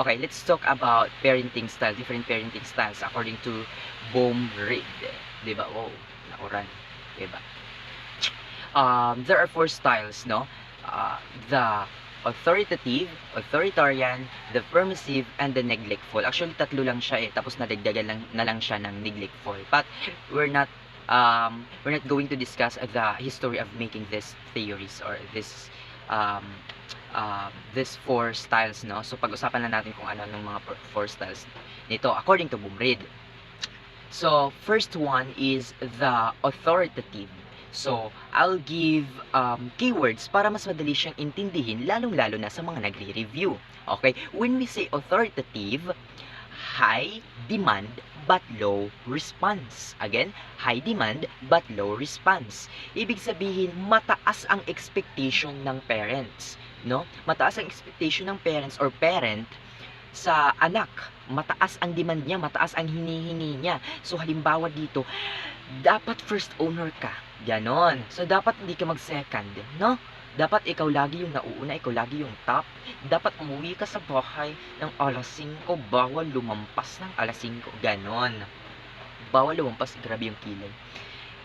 Okay, let's talk about parenting style, different parenting styles according to Bohm Reed. Di ba? Oh, nauran. Di ba? Um, there are four styles, no? Uh, the authoritative, authoritarian, the permissive, and the neglectful. Actually, tatlo lang siya eh. Tapos nadagdagan lang, na lang siya ng neglectful. But we're not um, we're not going to discuss the history of making these theories or this um, uh, this four styles, no? So, pag-usapan na natin kung ano ng mga four styles nito according to Bumrid. So, first one is the authoritative. So, I'll give um, keywords para mas madali siyang intindihin, lalong-lalo na sa mga nagre-review. Okay? When we say authoritative, high demand but low response. Again, high demand but low response. Ibig sabihin, mataas ang expectation ng parents. No? Mataas ang expectation ng parents or parent sa anak. Mataas ang demand niya, mataas ang hinihingi niya. So, halimbawa dito, dapat first owner ka. Ganon. So, dapat hindi ka mag-second, no? Dapat ikaw lagi yung nauuna, ikaw lagi yung top. Dapat umuwi ka sa bahay ng alas 5, bawal lumampas ng alas 5. Ganon. Bawal lumampas, grabe yung kilay.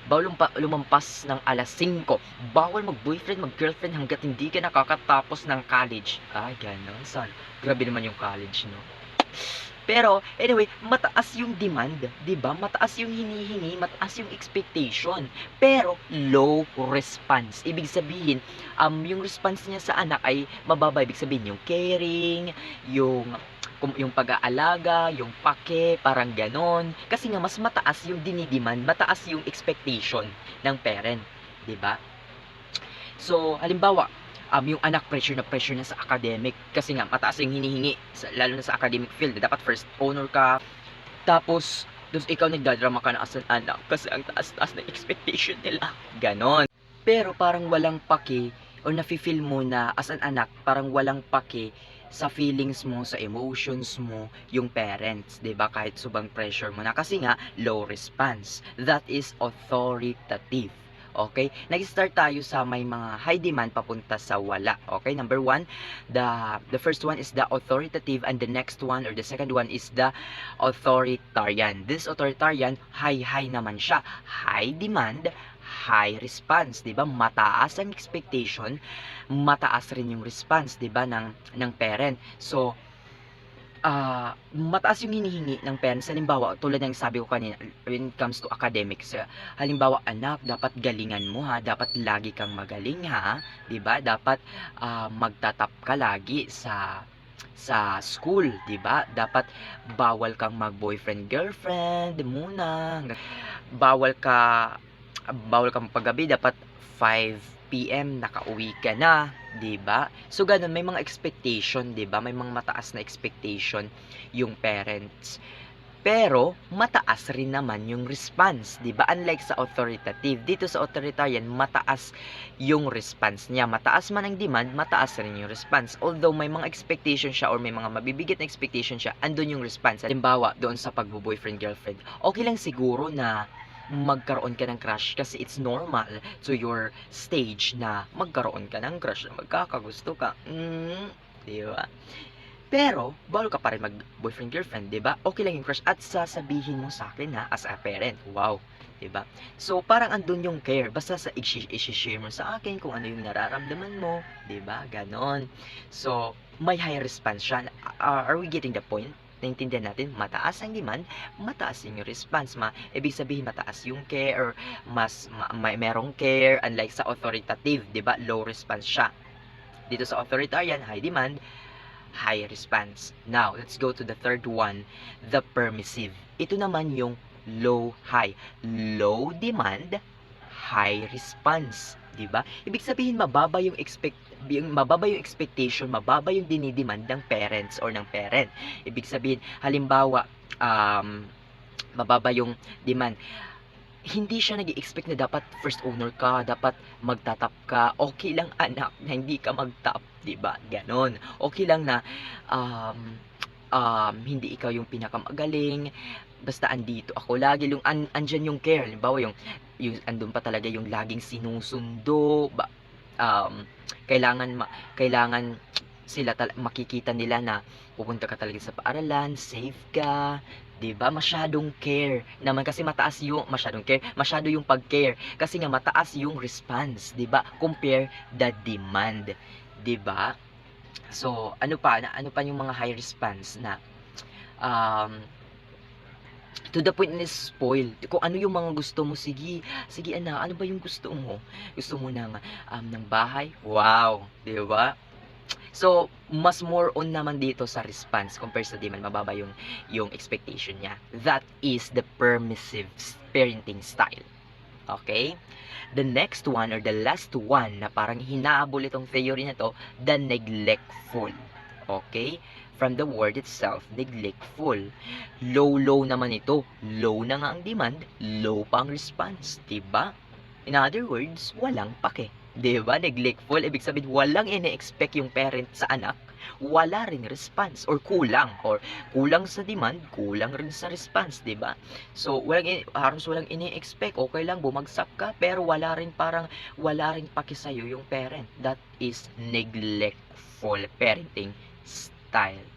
Bawal lumpa, lumampas ng alas 5. Bawal mag-boyfriend, mag-girlfriend hanggat hindi ka nakakatapos ng college. Ah, ganon. Son, grabe naman yung college, no? Pero, anyway, mataas yung demand, 'di ba? Mataas yung hinihingi, mataas yung expectation, pero low response. Ibig sabihin, um, yung response niya sa anak ay mababa. Ibig sabihin, yung caring, yung yung pag-aalaga, yung pake, parang ganon. Kasi nga, mas mataas yung dinidemand, mataas yung expectation ng parent, ba? So, halimbawa, um, yung anak pressure na pressure na sa academic. Kasi nga mataas yung hinihingi sa, lalo na sa academic field. Dapat first owner ka. Tapos tapos ikaw nagdadrama ka na as an anak. Kasi ang taas-taas na expectation nila. Ganon. Pero parang walang paki or nafe-feel mo na as an anak parang walang paki sa feelings mo, sa emotions mo, yung parents, 'di ba? Kahit subang pressure mo na. Kasi nga low response. That is authoritative. Okay? Nag-start tayo sa may mga high demand papunta sa wala. Okay? Number one, the, the first one is the authoritative and the next one or the second one is the authoritarian. This authoritarian, high-high naman siya. High demand, high response, 'di ba? Mataas ang expectation, mataas rin yung response, 'di ba, ng ng parent. So, ah mataas yung hinihingi ng parents. Halimbawa, tulad ng sabi ko kanina, when it comes to academics, halimbawa, anak, dapat galingan mo ha, dapat lagi kang magaling ha, ba? Dapat ah, magtatap ka lagi sa sa school, 'di ba? Dapat bawal kang mag-boyfriend girlfriend muna. Bawal ka bawal kang paggabi, dapat 5 PM nakauwi ka na, 'di ba? So ganun may mga expectation, 'di ba? May mga mataas na expectation yung parents. Pero mataas rin naman yung response, 'di ba? Unlike sa authoritative, dito sa authoritarian mataas yung response niya. Mataas man ang demand, mataas rin yung response. Although may mga expectation siya or may mga mabibigat na expectation siya, andun yung response. Halimbawa, doon sa pagbo-boyfriend girlfriend, okay lang siguro na magkaroon ka ng crush kasi it's normal to your stage na magkaroon ka ng crush na magkakagusto ka. Mm, di ba? Pero, bawal ka pa rin mag-boyfriend girlfriend, di ba? Okay lang yung crush at sasabihin mo sa akin na as a parent. Wow. 'di ba? So parang andun yung care. Basta sa i-share mo sa akin kung ano yung nararamdaman mo, 'di ba? Ganon. So may high response siya. Are we getting the point? Naintindihan natin, mataas ang demand, mataas yung response. Ma, ibig sabihin mataas yung care mas ma, may merong care unlike sa authoritative, 'di ba? Low response siya. Dito sa authoritarian, high demand, high response. Now, let's go to the third one, the permissive. Ito naman yung low high. Low demand, high response, 'di ba? Ibig sabihin mababa yung expect yung mababa yung expectation, mababa yung dinidemand ng parents or ng parent. Ibig sabihin, halimbawa, um, mababa yung demand. Hindi siya nag expect na dapat first owner ka, dapat magtatap ka. Okay lang anak na hindi ka magtap, 'di ba? Ganon. Okay lang na um, um, hindi ikaw yung pinakamagaling, basta andito ako lagi yung an, andyan yung care halimbawa yung yung andun pa talaga yung laging sinusundo ba, um, kailangan ma, kailangan sila tal- makikita nila na pupunta ka talaga sa paaralan, safe ka, 'di ba? Masyadong care naman kasi mataas yung masyadong care, masyado yung pag-care kasi nga mataas yung response, 'di ba? Compare the demand, 'di ba? So, ano pa ano pa yung mga high response na um to the point na spoil. Kung ano yung mga gusto mo, sige, sige anak, ano ba yung gusto mo? Gusto mo ng um, ng bahay? Wow, 'di ba? So, mas more on naman dito sa response compared sa demand, mababa yung, yung expectation niya. That is the permissive parenting style. Okay? The next one or the last one na parang hinahabol itong theory na to, the neglectful. Okay? From the word itself, neglectful. Low, low naman ito. Low na nga ang demand, low pa ang response. Diba? In other words, walang pake. 'Di ba? Neglectful, ibig sabihin walang ine-expect yung parent sa anak, wala ring response or kulang or kulang sa demand, kulang rin sa response, 'di ba? So, walang halos walang ini-expect, okay lang bumagsak ka, pero wala rin parang wala ring paki sa'yo yung parent. That is neglectful parenting style.